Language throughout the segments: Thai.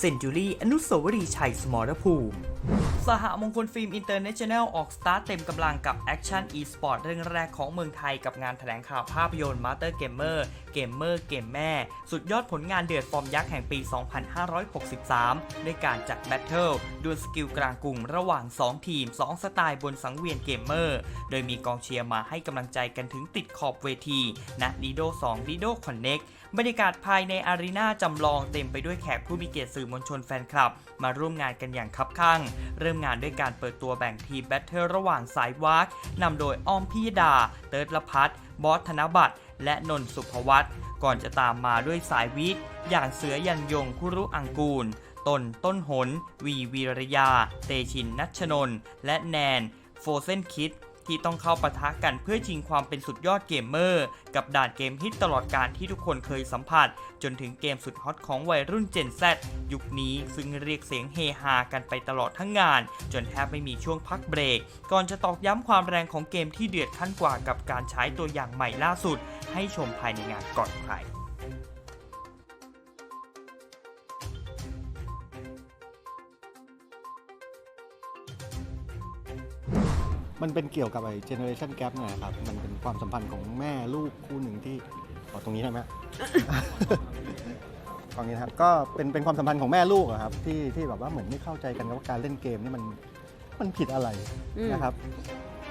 เซนจูรี่อนุสาวรีย์ชัยสมรภูมิ สหมงคลฟิล์มอินเตอร์เนชั่นแนลออกสตาร์ทเต็มกำลังกับแอคชั่นอีสปอร์ตเรื่องแรกของเมืองไทยกับงานแถลงข่าวภาพยนตร์ Master Gamer Gamer เกมแม่ สุดยอดผลงานเดือดฟอร์มยักษ์แห่งปี 2563 ด้วยการจัดแบทเทิลดวลสกิลกลางกรุงระหว่าง 2 ทีม 2 สไตล์บนสังเวียนเกมเมอร์ โดยมีกองเชียร์มาให้กำลังใจกันถึงติดขอบเวทีณลีโด2ลีโดคอนเน็กบรรยากาศภายในอารีนาจำลองเต็มไปด้วยแขกผู้มีเกียรติสื่อมวลชนแฟนคลับ มาร่วมงานกันอย่างคับข้าง เริ่มงานด้วยการเปิดตัวแบ่งทีมแบทเทิลระหว่างสายวากนำโดยอ้อมพิยดา เติร์ดละพัฒบอสธนบัตรและนนทสุภวัตก่อนจะตามมาด้วยสายวิทย์ อย่างเสือยันยงคุรุอังกูล ตนต้นหน วีวีรยา เตชินนัชนน และแนน โฟเซนคิด ที่ต้องเข้าปะทะกันเพื่อชิงความเป็นสุดยอดเกมเมอร์ กับด่านเกมฮิตตลอดการที่ทุกคนเคยสัมผัส จนถึงเกมสุดฮอตของวัยรุ่น Gen Z ยุคนี้ซึ่งเรียกเสียงเฮฮากันไปตลอดทั้งงาน จนแทบไม่มีช่วงพักเบรก ก่อนจะตอกย้ำความแรงของเกมที่เดือดขั้นกว่ากับการใช้ตัวอย่างใหม่ล่าสุด ให้ชมภายในงานก่อนใคร มันเป็นเกี่ยวกับไอ้เจเนอเรชันแก p เนี่ยนะครับ มันเป็นความสัมพันธ์ของแม่ลูกคู่หนึ่งที่ขอตรงนี้ได้ไหมตรงนี้นะครับ ก็เป็นเป็นความสัมพันธ์ของแม่ลูกอะครับ ที่ที่แบบว่าเหมือนไม่เข้าใจกันว่าการเล่นเกมนี่มันมันผิดอะไรอืม นะครับ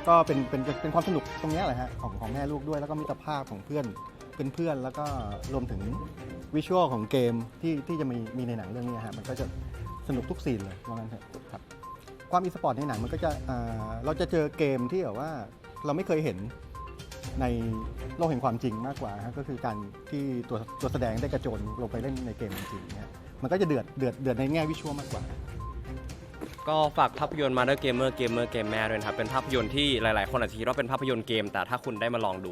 ก็เป็นเป็นเป็นเป็นความสนุกตรงเนี้ยแหละฮะของของแม่ลูกด้วย แล้วก็มิตรภาพของเพื่อนเพื่อนเพื่อนแล้วก็รวมถึงวิชวลของเกมที่ที่จะมีมีในหนังเรื่องนี้ฮะมันก็จะสนุกทุกซีนเลยว่างั้นเถอะครับ ความอีสปอร์ตในหนังมันก็จะเราจะเจอเกมที่แบบว่าเราไม่เคยเห็นในโลกแห่งความจริงมากกว่าก็คือการที่ตัวตัวแสดงได้กระโจนลงไปเล่นในเกมจริงเนี่ยมันก็จะเดือดเดือดเดือดในแง่วิชวลมากกว่า ก็ฝากภาพยนตร์ Mother Gamer Gamer Game แม่ด้วยนะครับเป็นภาพยนตร์ที่หลาย ๆ คนอาจจะคิดว่าเป็นภาพยนตร์เกม แต่ถ้าคุณได้มาลองดู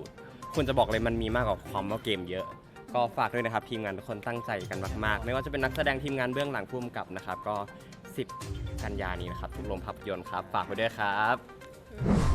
คุณจะบอกเลยมันมีมากกว่าความว่าเกมเยอะ ก็ฝากด้วยนะครับทีมงานทุกคนตั้งใจกันมาก ๆ ไม่ว่าจะเป็นนักแสดงทีมงานเบื้องหลังพุ่มกับนะครับก็ 10 กันยานี้นะครับทุกโรงภาพยนตร์ครับ ฝากไว้ด้วยครับ